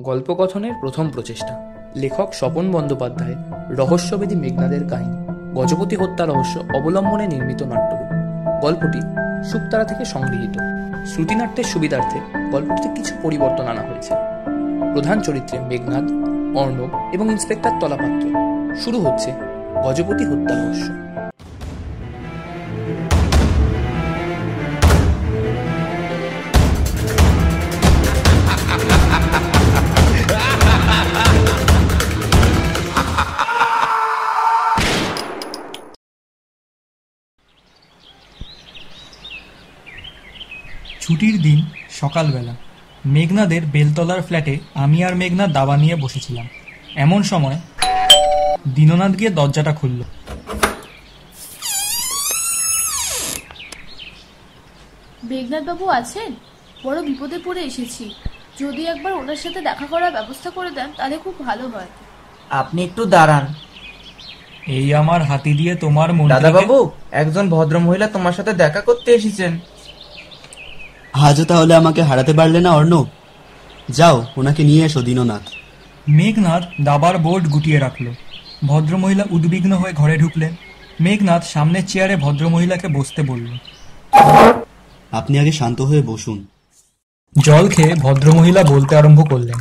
গল্পকথনের প্রথম প্রচেষ্টা। লেখক স্বপন বন্দ্যোপাধ্যায়, রহস্যবেদী মেঘনাদের কাহিনী, গজপতি হত্যা রহস্য অবলম্বনে নির্মিত নাট্যরূপ। গল্পটি সুক্তারা থেকে সংগৃহীত। শ্রুতিনাট্যের সুবিধার্থে গল্পটিতে কিছু পরিবর্তন আনা হয়েছে। প্রধান চরিত্রে মেঘনাদ, অর্ণব এবং ইন্সপেক্টর তলাপাত্র। শুরু হচ্ছে গজপতি হত্যা রহস্য। ছুটির দিন সকালবেলা মেঘনাদের বেলতলার ফ্ল্যাটে আমি আর মেঘনাদ দাবা নিয়ে বসেছিলাম। এমন সময় দীননাথ গিয়ে দরজাটা খুলল। মেঘনাথ বাবু আছেন? বড় বিপদে পড়ে এসেছি। যদি একবার ওনার সাথে দেখা করার ব্যবস্থা করে দেন তাহলে খুব ভালো হয়। আপনি একটু দাঁড়ান। এই আমার হাতি দিয়ে তোমার দাদা বাবু একজন ভদ্র মহিলা তোমার সাথে দেখা করতে এসেছেন। আজও তাহলে আমাকে হারাতে পারলে না অর্ণব? যাও ওনাকে নিয়ে এসো দীননাথ। মেঘনাথ দাবার বোর্ড গুটিয়ে রাখল। ভদ্রমহিলা উদ্বিগ্ন হয়ে ঘরে ঢুকলেন। মেঘনাথ সামনের চেয়ারে ভদ্রমহিলাকে বসতে বলল। আপনি আগে শান্ত হয়ে বসুন। জল খেয়ে ভদ্রমহিলা বলতে আরম্ভ করলেন।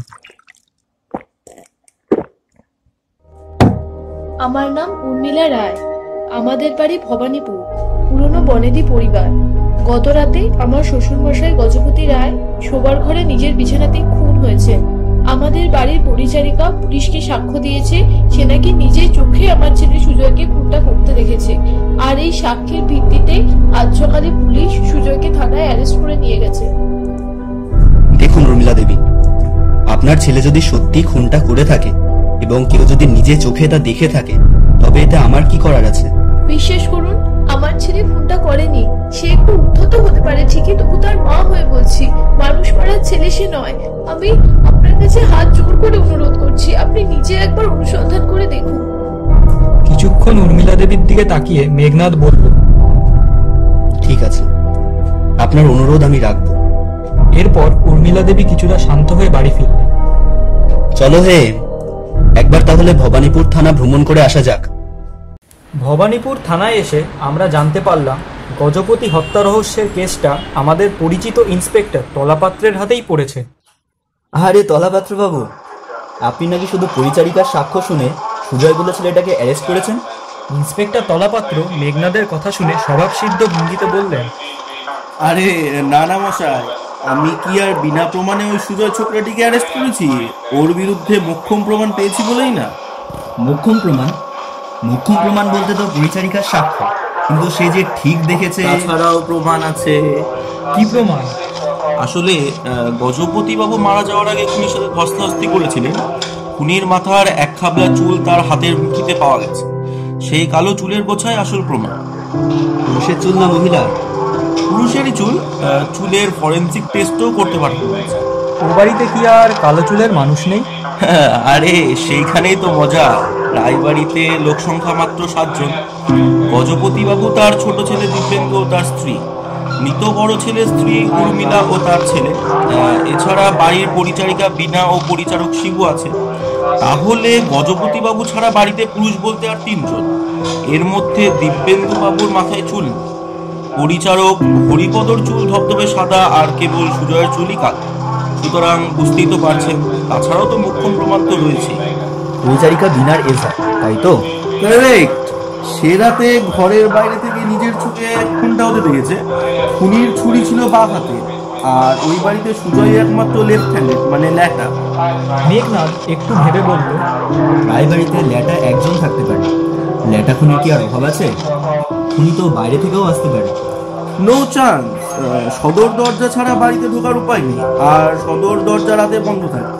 আমার নাম উর্মিলা রায়। আমাদের বাড়ি ভবানীপুর। পুরনো বনেদি পরিবার। গত রাতে আমার শ্বশুরমশাই গজপতি রায় শোবার ঘরে নিজের বিছানাতেই খুন হয়েছে। আমাদের বাড়ির পরিচারিকা পুলিশকে সাক্ষ্য দিয়েছে সে নাকি নিজের চোখে আমার ছেলে সুজয়কে খুনটা করতে দেখেছে। আর এই সাক্ষ্যের ভিত্তিতে আজ সকালে পুলিশ সুজয়কে থানায় অ্যারেস্ট করে নিয়ে গেছে। দেখুন রমিলা দেবী আপনার ছেলে যদি সত্যি খুনটা করে থাকে এবং কেউ যদি নিজে চোখে তা দেখে থাকে তবে এতে আমার কি করার আছে? বিশ্বাস করুন আমার ছেলে ফোনটা করেনি সে একটু উদ্ধত হতে পারে ঠিকই তবু তার মা হয়ে বলছি মানুষ মারার ছেলে সে নয়। আমি আপনার কাছে হাত জোর করে অনুরোধ করছি আপনি নিজে একবার অনুসন্ধান করে দেখুন। কিছুক্ষণ উর্মিলা দেবীর দিকে তাকিয়ে মেঘনাথ বলল ঠিক আছে আপনার অনুরোধ আমি রাখব। এরপর উর্মিলা দেবী কিছুটা শান্ত হয়ে বাড়ি ফিরলেন। চলো হে একবার তাহলে ভবানীপুর থানা ভ্রমণ করে আসা যাক। ভবানীপুর থানায় এসে আমরা জানতে পারলাম গজপতি হত্যা রহস্যের কেসটা আমাদের পরিচিত ইন্সপেক্টর তলাপাত্রের হাতেই পড়েছে। আরে তলাপাত্র বাবু আপনি নাকি শুধু পরিচারিকার সাক্ষ্য শুনে সুজয় বলে ছেলেটাকে অ্যারেস্ট করেছেন? ইন্সপেক্টর তলাপাত্র মেঘনাদের কথা শুনে স্বভাবসিদ্ধ ভঙ্গিতে বললেন আরে না না মশাই আমি কি আর বিনা প্রমাণে ওই সুজয় ছোকরাটিকে অ্যারেস্ট করেছি? ওর বিরুদ্ধে মোক্ষম প্রমাণ পেয়েছি বলেই না। মোক্ষম প্রমাণ? মোক্ষম প্রমাণ বলতে তো পরিচারিকার সাক্ষ্য। কিন্তু সে যে ঠিক দেখেছে তাছাড়াও প্রমাণ আছে। কি প্রমাণ? আসলে গজপতি বাবু মারা যাওয়ার আগে খুনির সাথে ধস্তাধস্তি করেছিলেন। খুনির মাথার এক খাবলা চুল তার হাতের মুঠিতে পাওয়া গেছে। সেই কালো চুলের গোছায় আসল প্রমাণ। পুরুষের চুল না মহিলা পুরুষেরই চুল চুলের ফরেন্সিক টেস্টও করতে পারতো ও বাড়িতে কি আর কালো চুলের মানুষ নেই? আরে সেইখানেই তো মজা। রায়বাড়িতে লোক সংখ্যা মাত্র সাতজন। গজপতি বাবু তার ছোট ছেলে দিব্যেন্দু ও তার স্ত্রী। মৃত বড় ছেলে স্ত্রী উর্মিলা ও তার ছেলে। এছাড়া বাড়ির পরিচারিকা বিনা ও পরিচারক শিবু আছে। তাহলে গজপতি বাবু ছাড়া বাড়িতে পুরুষ বলতে আর তিনজন। এর মধ্যে দিব্যেন্দু বাবুর মাথায় চুল পরিচারক হরিপদর চুল ধবধবে সাদা আর কেবল সুজয়ের চুলই কালো। সুতরাং বুঝতেই তো পারছেন, তাছাড়াও তো মুখ্যম প্রমাণ তো রয়েছে পরিচারিকা বিনার এজা তাই তো? কারেক্ট সে রাতে ঘরের বাইরে থেকে নিজের চোখে খুনটা হতে দেখেছে। খুনির ছুরি ছিল বা হাতে আর ওই বাড়িতে সুজয় একমাত্র লেফট হ্যান্ডেড মানে ল্যাটা। মেঘনাথ একটু ভেবে বলল রায়বাড়িতে ল্যাটা একজন থাকতে পারে। ল্যাটা খুনির কি আর অভাব আছে? খুনি তো বাইরে থেকেও আসতে পারে। নো চান্স সদর দরজা ছাড়া বাড়িতে ঢোকার উপায় নেই আর সদর দরজা রাতে বন্ধ থাকে।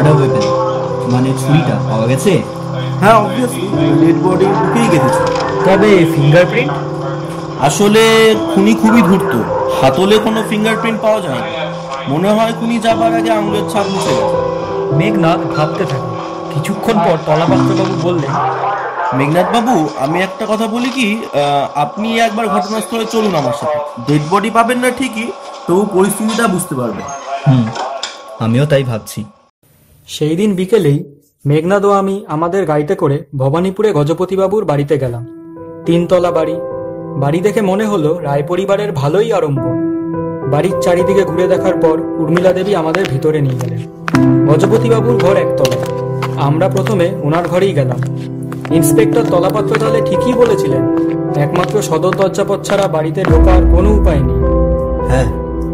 মার্ডার ওয়েপেন মানে ছুরিটা পাওয়া গেছে? হ্যাঁ অবভিয়াসলি ডেড বডি ঢুকেই গেছে। তবে ফিঙ্গারপ্রিন্ট আসলে খুনি খুবই ধূর্ত। হাতলে কোনো ফিঙ্গারপ্রিন্ট পাওয়া যায় না। মনে হয় খুনি যাবার আগে আঙুলের ছাপ মুছে গেছে। মেঘনাথ ভাবতে থাকে। কিছুক্ষণ পর তলাপাত্রবাবু বললেন মেঘনাথ বাবু আমি একটা কথা বলি কি আহ, আপনি একবার ঘটনাস্থলে চলুন আমার সাথে। ডেড বডি পাবেন না ঠিকই তবু পরিস্থিতিটা বুঝতে পারবেন। হুম আমিও তাই ভাবছি। সেই দিন বিকেলেই মেঘনাদ ও আমি আমাদের গাড়িতে করে ভবানীপুরে গজপতিবাবুর বাড়িতে গেলাম। তিনতলা বাড়ি। বাড়ি দেখে মনে হলো রায় পরিবারের ভালোই আরম্ভ বাড়ির চারিদিকে ঘুরে দেখার পর উর্মিলা দেবী আমাদের ভিতরে নিয়ে গেলেন। গজপতিবাবুর ঘর একতলা। আমরা প্রথমে ওনার ঘরেই গেলাম। ইন্সপেক্টর তলাপত্র তাহলে ঠিকই বলেছিলেন একমাত্র সদর দরজাপথ ছাড়া বাড়িতে ঢোকার কোনো উপায় নেই। হ্যাঁ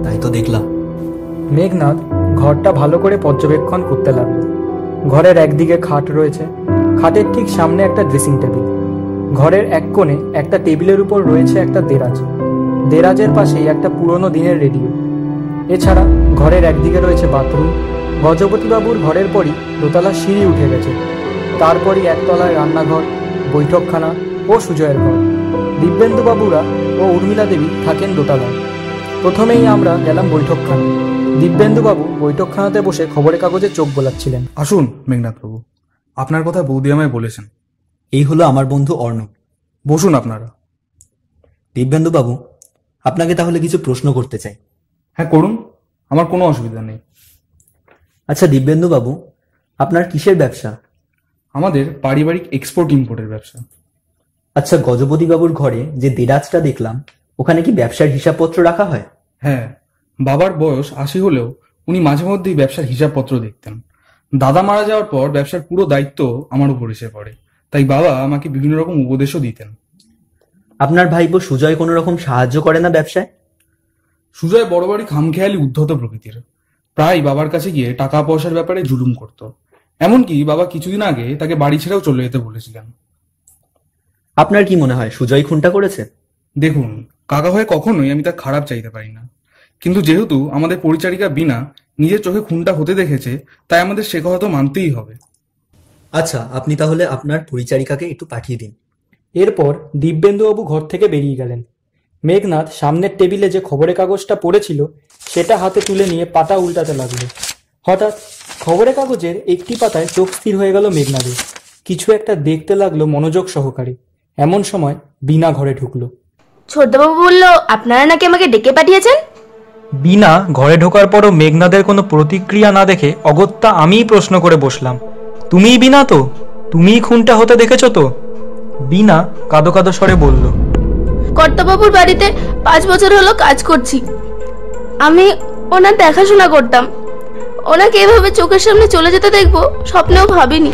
তাই তো দেখলাম। মেঘনাথ ঘরটা ভালো করে পর্যবেক্ষণ করতে লাগল। ঘরের একদিকে খাট রয়েছে। খাটের ঠিক সামনে একটা ড্রেসিং টেবিল ঘরের এক কোণে একটা টেবিলের উপর রয়েছে একটা দেরাজ। দেরাজের পাশেই একটা পুরনো দিনের রেডিও। এছাড়া ঘরের একদিকে রয়েছে বাথরুম। গজপতিবাবুর ঘরের পরই দোতলা সিঁড়ি উঠে গেছে। তারপরই একতলায় রান্নাঘর, বৈঠকখানা ও সুজয়ের ঘর। দিব্যেন্দুবাবুরা ও উর্মিলা দেবী থাকেন দোতলায়। প্রথমেই আমরা গেলাম বৈঠকখানা দিব্যেন্দুবাবু বৈঠকখানাতে বসে খবরের কাগজে চোখ বোলাচ্ছিলেন। আসুন মেঘনাথ বাবু আপনার কথা বৌদি আমায় বলেছেন। এই হলো আমার বন্ধু অর্ণব। বসুন আপনারা। দিব্যেন্দু বাবু আপনাকে তাহলে কিছু প্রশ্ন করতে চাই। হ্যাঁ করুন। আমার কোনো অসুবিধা নেই। আচ্ছা দিব্যেন্দু বাবু আপনার কিসের ব্যবসা? আমাদের পারিবারিক এক্সপোর্ট ইম্পোর্টের ব্যবসা। আচ্ছা গজপতি বাবুর ঘরে যে দেরাজটা দেখলাম ওখানে কি ব্যবসার হিসাবপত্র রাখা হয়? হ্যাঁ বাবার বয়স আশি হলেও উনি মাঝে মধ্যেই ব্যবসার হিসাবপত্র দেখতেন। দাদা মারা যাওয়ার পর ব্যবসার পুরো দায়িত্ব আমার উপর এসে পড়ে। তাই বাবা আমাকে বিভিন্ন রকম উপদেশও দিতেন। আপনার ভাইপো সুজয় কোনো রকম সাহায্য করে না ব্যবসায়? সুজয় বড় বাড়ি খামখেয়ালি উদ্ধত প্রকৃতির। প্রায় বাবার কাছে গিয়ে টাকা পয়সার ব্যাপারে জুলুম করত। এমনকি বাবা কিছুদিন আগে তাকে বাড়ি ছেড়েও চলে যেতে বলেছিলেন। আপনার কি মনে হয় সুজয় খুনটা করেছে? দেখুন কাকা হয়ে কখনোই আমি তার খারাপ চাইতে পারি না। কিন্তু যেহেতু আমাদের পরিচারিকা বিনা নিজের চোখে খুনটা হতে দেখেছে তাই আমাদের সে কথা তো মানতেই হবে। আচ্ছা আপনি তাহলে আপনার পরিচারিকাকে একটু পাঠিয়ে দিন। এরপর দিব্যেন্দুবাবু ঘর থেকে বেরিয়ে গেলেন। মেঘনাথ সামনের টেবিলে যে খবরের কাগজটা পড়েছিল সেটা হাতে তুলে নিয়ে পাতা উল্টাতে লাগল। হঠাৎ খবরের কাগজের একটি পাতায় চোখ স্থির হয়ে গেল মেঘনাথের কিছু একটা দেখতে লাগল মনোযোগ সহকারে। এমন সময় বিনা ঘরে ঢুকলো। ছোটবাবু বলল আপনারা নাকি আমাকে ডেকে পাঠিয়েছেন? বিনা ঘরে ঢোকার পরও মেঘনাদের কোনো প্রতিক্রিয়া না দেখে অগত্যা আমিই প্রশ্ন করে বসলাম তুমিই বিনা তো? তুমিই খুনটা হতে দেখেছ তো? বিনা কাদো কাদো স্বরে বলল কর্তাবাবুর বাড়িতে পাঁচ বছর হলো কাজ করছি। আমি ওনার দেখাশোনা করতাম। ওনাকে এভাবে চোখের সামনে চলে যেতে দেখব স্বপ্নেও ভাবিনি।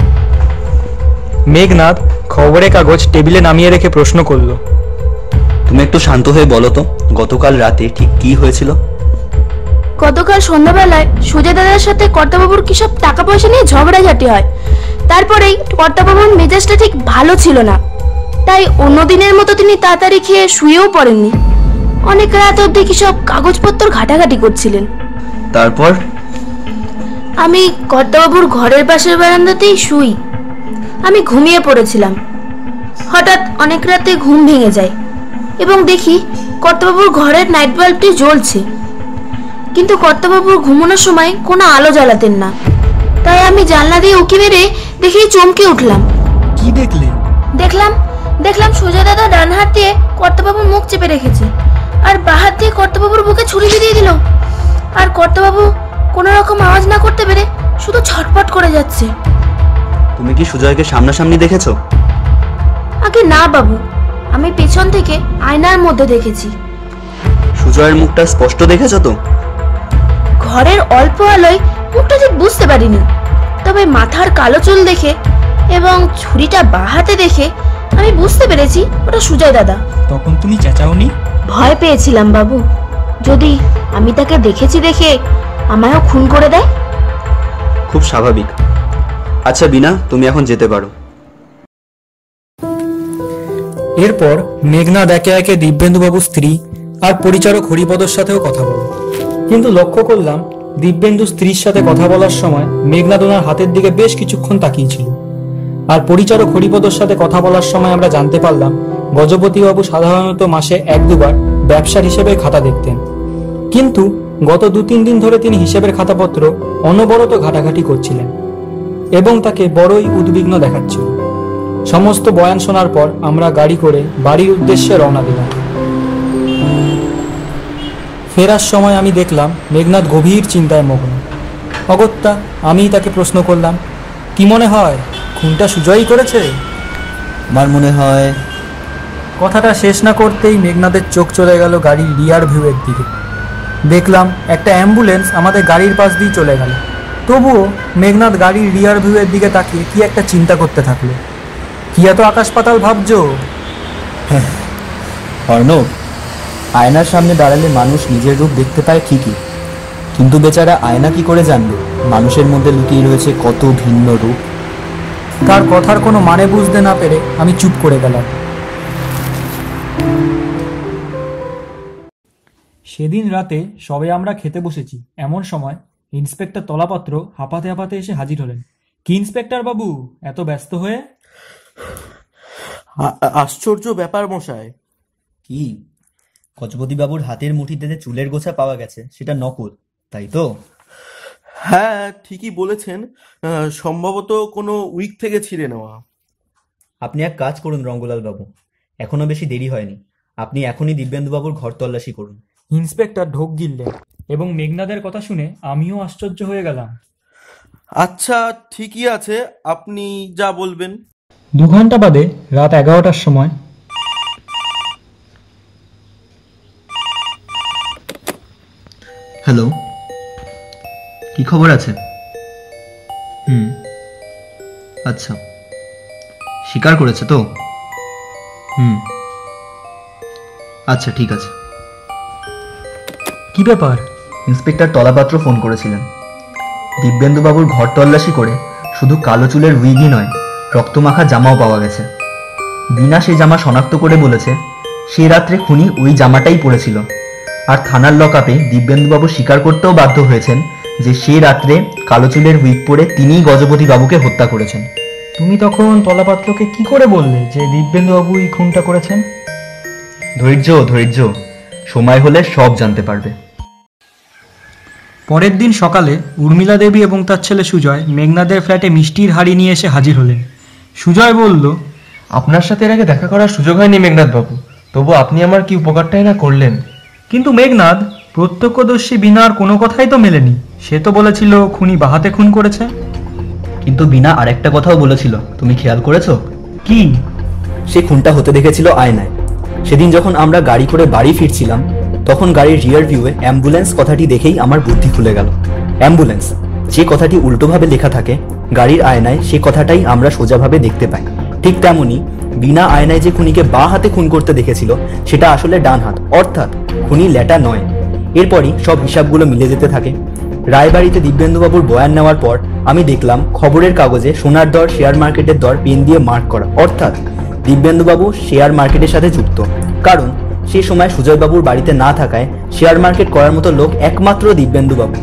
মেঘনাথ খবরের কাগজ টেবিলে নামিয়ে রেখে প্রশ্ন করল তুমি একটু শান্ত হয়ে বলো তো গতকাল রাতে ঠিক কি হয়েছিল? গতকাল সন্ধ্যাবেলায় সুজয় দাদার সাথে কর্তাবাবুর কি সব টাকা পয়সা নিয়ে ঝগড়াঝাটি হয়? তারপরেই কর্তাবাবুর মেজাজটা ঠিক ভালো ছিল না। তাই অন্য দিনের মতো তিনি তাড়াতাড়ি খেয়ে শুয়েও পড়েননি। অনেক রাত অবধি কি সব কাগজপত্র ঘাটাঘাটি করছিলেন? তারপর? আমি কর্তাবাবুর ঘরের পাশের বারান্দাতেই শুই। আমি ঘুমিয়ে পড়েছিলাম। হঠাৎ অনেক রাতে ঘুম ভেঙে যায়। এবং দেখি কর্তাবাবুর ঘরের নাইট বাল্বটি জ্বলছে। কিন্তু কর্তাবাবুর ঘুমানোর সময় কোনো আলো জ্বালাতেন না। তাই আমি জানলা দিয়ে উকি মেরে দেখি চমকে উঠলাম। কি দেখলে? দেখলাম দেখলাম সোজা দাদা ডান হাত দিয়ে কর্তাবাবুর মুখ চেপে রেখেছে আর বাঁ হাত দিয়ে কর্তাবাবুর বুকে ছুরি দিয়ে দিল। আর কর্তাবাবু কোনো রকম আওয়াজ না করতে পেরে শুধু ছটপট করে যাচ্ছে। তুমি কি সুজয়কে সামনাসামনি দেখেছ? আগে না বাবু আমি পেছন থেকে আয়নার মধ্যে দেখেছি। সুজয়ের মুখটা স্পষ্ট দেখেছ তো? ঘরের অল্প আলোয় মুখটা ঠিক বুঝতে পারিনি। তবে মাথার কালো চুল দেখে এবং ছুরিটা বাঁ হাতে দেখে আমি বুঝতে পেরেছি ওটা সুজয় দাদা। তখন তুমি চেঁচাওনি? ভয় পেয়েছিলাম বাবু। যদি আমি তাকে দেখেছি দেখে আমায়ও খুন করে দেয়? খুব স্বাভাবিক। আচ্ছা বিনা তুমি এখন যেতে পারো। এরপর মেঘনাথ একে একে দিব্যেন্দুবাবুর স্ত্রী আর পরিচারক হরিপদর সাথেও কথা বলে কিন্তু লক্ষ্য করলাম, দিব্যেন্দু স্ত্রীর সাথে কথা বলার সময় মেঘনাথ ওনার হাতের দিকে বেশ কিছুক্ষণ তাকিয়েছিল। আর পরিচারক হরিপদর সাথে কথা বলার সময় আমরা জানতে পারলাম, গজপতিবাবু সাধারণত মাসে এক দুবার ব্যবসার হিসেবে খাতা দেখতেন। কিন্তু গত দু তিন দিন ধরে তিনি হিসেবের খাতাপত্র অনবরত ঘাটাঘাটি করছিলেন এবং তাকে বড়ই উদ্বিগ্ন দেখাচ্ছিল। সমস্ত বয়ান শোনার পর আমরা গাড়ি করে বাড়ির উদ্দেশ্যে রওনা দিলাম। ফেরার সময় আমি দেখলাম মেঘনাথ গভীর চিন্তায় মগ্ন। অগত্যা আমিই তাকে প্রশ্ন করলাম কি মনে হয় খুনটা সুজয়ই করেছে? আমার মনে হয় কথাটা শেষ না করতেই মেঘনাদের চোখ চলে গেল গাড়ির রিয়ার ভিউয়ের দিকে। দেখলাম একটা অ্যাম্বুলেন্স আমাদের গাড়ির পাশ দিয়ে চলে গেল। তবুও মেঘনাথ গাড়ির রিয়ার ভিউয়ের দিকে তাকিয়ে কি একটা চিন্তা করতে থাকল। কি এত আকাশ পাতাল ভাবছ অর্ণব আয়নার সামনে দাঁড়ালে মানুষ নিজের রূপ দেখতে পায় ঠিকই। কিন্তু বেচারা আয়না কি করে জানবে? মানুষের মধ্যে লুকিয়ে রয়েছে কত ভিন্ন রূপ। তার কথার কোনো মানে বুঝতে না পেরে আমি চুপ করে গেলাম। সেদিন রাতে সবে আমরা খেতে বসেছি। এমন সময় ইন্সপেক্টর তলাপাত্র হাঁপাতে হাঁপাতে এসে হাজির হলেন। কি ইন্সপেক্টর বাবু? এত ব্যস্ত হয়ে? আশ্চর্য ব্যাপার মশাই কি? গজপতি বাবুর হাতের মুঠিতে যে চুলের গোছা পাওয়া গেছে সেটা নকল তাই তো? হ্যাঁ ঠিকই বলেছেন। সম্ভবত কোনো উইক থেকে ছিঁড়ে নেওয়া। আপনি এক কাজ করুন রঙ্গলাল বাবু। এখনও বেশি দেরি হয়নি। আপনি এখনই দিব্যেন্দুবাবুর ঘর তল্লাশি করুন। ইন্সপেক্টর ঢোক গিললেন এবং মেঘনাদের কথা শুনে আমিও আশ্চর্য হয়ে গেলাম। আচ্ছা ঠিকই আছে। আপনি যা বলবেন। দু ঘণ্টা বাদে রাত এগারোটার সময় হ্যালো? কি খবর আছে? হুম। আচ্ছা। স্বীকার করেছে তো? হুম। আচ্ছা ঠিক আছে। কি ব্যাপার? ইন্সপেক্টর তলাপাত্র ফোন করেছিলেন। দিব্যেন্দুবাবুর ঘর তল্লাশি করে শুধু কালো চুলের উইগই নয় রক্তমাখা জামাও পাওয়া গেছে। বিনা সেই জামা শনাক্ত করে বলেছে সে রাত্রে খুনি ওই জামাটাই পরেছিল। আর থানার লকআপে দিব্যেন্দুবাবু স্বীকার করতেও বাধ্য হয়েছেন যে সে রাত্রে কালো চুলের উইগ পরে তিনিই গজপতি বাবুকে হত্যা করেছেন। তুমি তখন তলাপাত্রকে কি করে বললে যে দিব্যেন্দুবাবু এই খুনটা করেছেন? ধৈর্য ধৈর্য সময় হলে সব জানতে পারবে। পরের দিন সকালে উর্মিলা দেবী এবং তার ছেলে সুজয় মেঘনাদের ফ্ল্যাটে মিষ্টির হাড়ি নিয়ে এসে হাজির হলেন। সুজয় বলল আপনার সাথে এর আগে দেখা করার সুযোগ হয়নি মেঘনাথ বাবু তবু আপনি আমার কি উপকারটাই না করলেন? কিন্তু মেঘনাদ প্রত্যক্ষদর্শী বিনার কোনো কথাই তো মেলেনি। সে তো বলেছিল খুনি বাহাতে খুন করেছে। কিন্তু বিনা আরেকটা কথাও বলেছিল তুমি খেয়াল করেছ? কি? সে খুনটা হতে দেখেছিল আয়নায়। সেদিন যখন আমরা গাড়ি করে বাড়ি ফিরছিলাম তখন গাড়ির রিয়ার ভিউয়ে অ্যাম্বুলেন্স কথাটি দেখেই আমার বুদ্ধি খুলে গেল। অ্যাম্বুলেন্স যে কথাটি উল্টোভাবে লেখা থাকে গাড়ির আয়নায় সে কথাটাই আমরা সোজাভাবে দেখতে পাই। ঠিক তেমনি বিনা আয়নায় যে খুনিকে বা হাতে খুন করতে দেখেছিল সেটা আসলে ডান হাত অর্থাৎ খুনি ল্যাটা নয়। এরপরই সব হিসাবগুলো মিলে যেতে থাকে। রায়বাড়িতে দিব্যেন্দুবাবুর বয়ান নেওয়ার পর আমি দেখলাম খবরের কাগজে সোনার দর, শেয়ার মার্কেটের দর, পেন দিয়ে মার্ক করা। অর্থাৎ দিব্যেন্দুবাবু শেয়ার মার্কেটের সাথে যুক্ত। কারণ সে সময় সুজয়বাবুর বাড়িতে না থাকায় শেয়ার মার্কেট করার মতো লোক একমাত্র দিব্যেন্দুবাবু।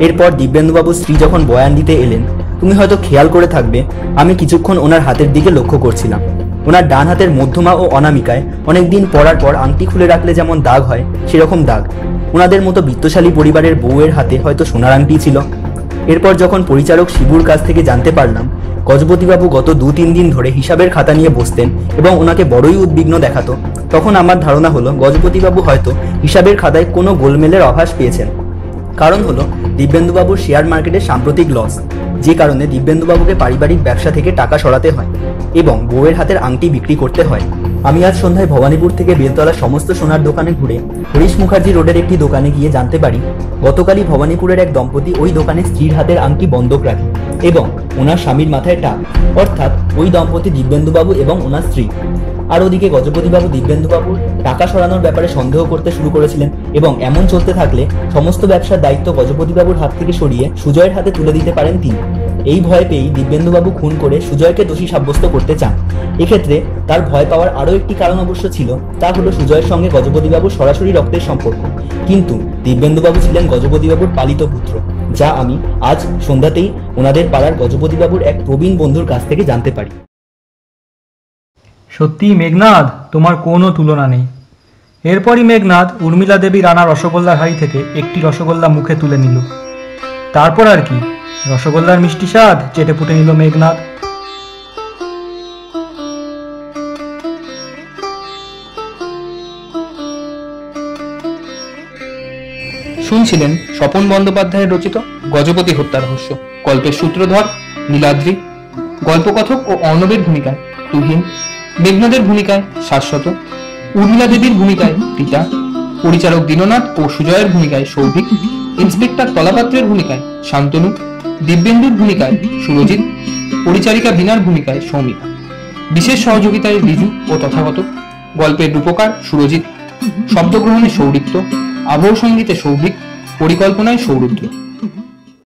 এরপর দিব্যেন্দুবাবুর স্ত্রী যখন বয়ান দিতে এলেন, তুমি হয়তো খেয়াল করে থাকবে, আমি কিছুক্ষণ ওনার হাতের দিকে লক্ষ্য করছিলাম। ওনার ডান হাতের মধ্যমা ও অনামিকায় অনেকদিন পরার পর আংটি খুলে রাখলে যেমন দাগ হয়, সেরকম দাগ। ওনাদের মতো বিত্তশালী পরিবারের বউয়ের হাতে হয়তো সোনার আংটি ছিল। এরপর যখন পরিচারক শিবুর কাছ থেকে জানতে পারলাম, গজপতিবাবু গত দু তিন দিন ধরে হিসাবের খাতা নিয়ে বসতেন এবং ওনাকে বড়ই উদ্বিগ্ন দেখাতো। তখন আমার ধারণা হলো, গজপতিবাবু হয়তো হিসাবের খাতায় কোনো গোলমেলের আভাস পেয়েছেন। কারণ হলো, দিব্যেন্দুবাবুর শেয়ার মার্কেটের সাম্প্রতিক লস যে কারণে দিব্যেন্দুবাবুকে পারিবারিক ব্যবসা থেকে টাকা সরাতে হয় এবং বউয়ের হাতের আংটি বিক্রি করতে হয়। আমি আজ সন্ধ্যায় ভবানীপুর থেকে বেলতলার সমস্ত সোনার দোকানে ঘুরে হরিশ মুখার্জি রোডের একটি দোকানে গিয়ে জানতে পারি, গতকালই ভবানীপুরের এক দম্পতি ওই দোকানে স্ত্রীর হাতের আংটি বন্ধক রাখে এবং ওনার স্বামীর মাথায় টাক। অর্থাৎ ওই দম্পতি দিব্যেন্দুবাবু এবং ওনার স্ত্রী। আর ওদিকে গজপতিবাবু দিব্যেন্দুবাবুর টাকা সরানোর ব্যাপারে সন্দেহ করতে শুরু করেছিলেন এবং এমন চলতে থাকলে সমস্ত ব্যবসার দায়িত্ব গজপতিবাবুর হাত থেকে সরিয়ে সুজয়ের হাতে তুলে দিতে পারেন তিনি। এই ভয় পেয়েই দিব্যেন্দুবাবু খুন করে সুজয়কে দোষী সাব্যস্ত করতে চান। এক্ষেত্রে তার ভয় পাওয়ার আরও একটি কারণ অবশ্য ছিল, তা হলো সুজয়ের সঙ্গে গজপতিবাবুর সরাসরি রক্তের সম্পর্ক। কিন্তু দিব্যেন্দুবাবু ছিলেন গজপতিবাবুর পালিত পুত্র, যা আমি আজ সন্ধ্যাতেই ওনাদের পাড়ার গজপতিবাবুর এক প্রবীণ বন্ধুর কাছ থেকে জানতে পারি। সত্যি মেঘনাদ, তোমার কোনো তুলনা নেই। এরপরই মেঘনাদ উর্মিলা দেবী রানা রসগোল্লার হাড়ি থেকে একটি রসগোল্লা মুখে তুলে নিল। তারপর আর কি? রসগোল্লার মিষ্টি স্বাদ চেটে পুটে নিল মেঘনাদ। শুনছিলেন স্বপন বন্দ্যোপাধ্যায়ের রচিত গজপতি হত্যা রহস্য। গল্পের সূত্রধর নীলাদ্রি। গল্পকথক ও অর্ণবের ভূমিকায় তুহিন। মেঘনাদের ভূমিকায় শাশ্বত, উর্মিলা দেবীর ভূমিকায় পিতা, পরিচালক দীননাথ ও সুজয়ের ভূমিকায় সৌভিক, ইন্সপেক্টর তলাপাত্রের ভূমিকায় শান্তনু, দিব্যেন্দুর ভূমিকায় সুরজিৎ, পরিচারিকা বিনার ভূমিকায় সৌমিক বিশেষ সহযোগিতায় রিজু ও তথাগত, গল্পের রূপকার সুরজিৎ, শব্দগ্রহণে সৌরিত্য আবহ সঙ্গীতে সৌভিক, পরিকল্পনায় সৌরুদ্র।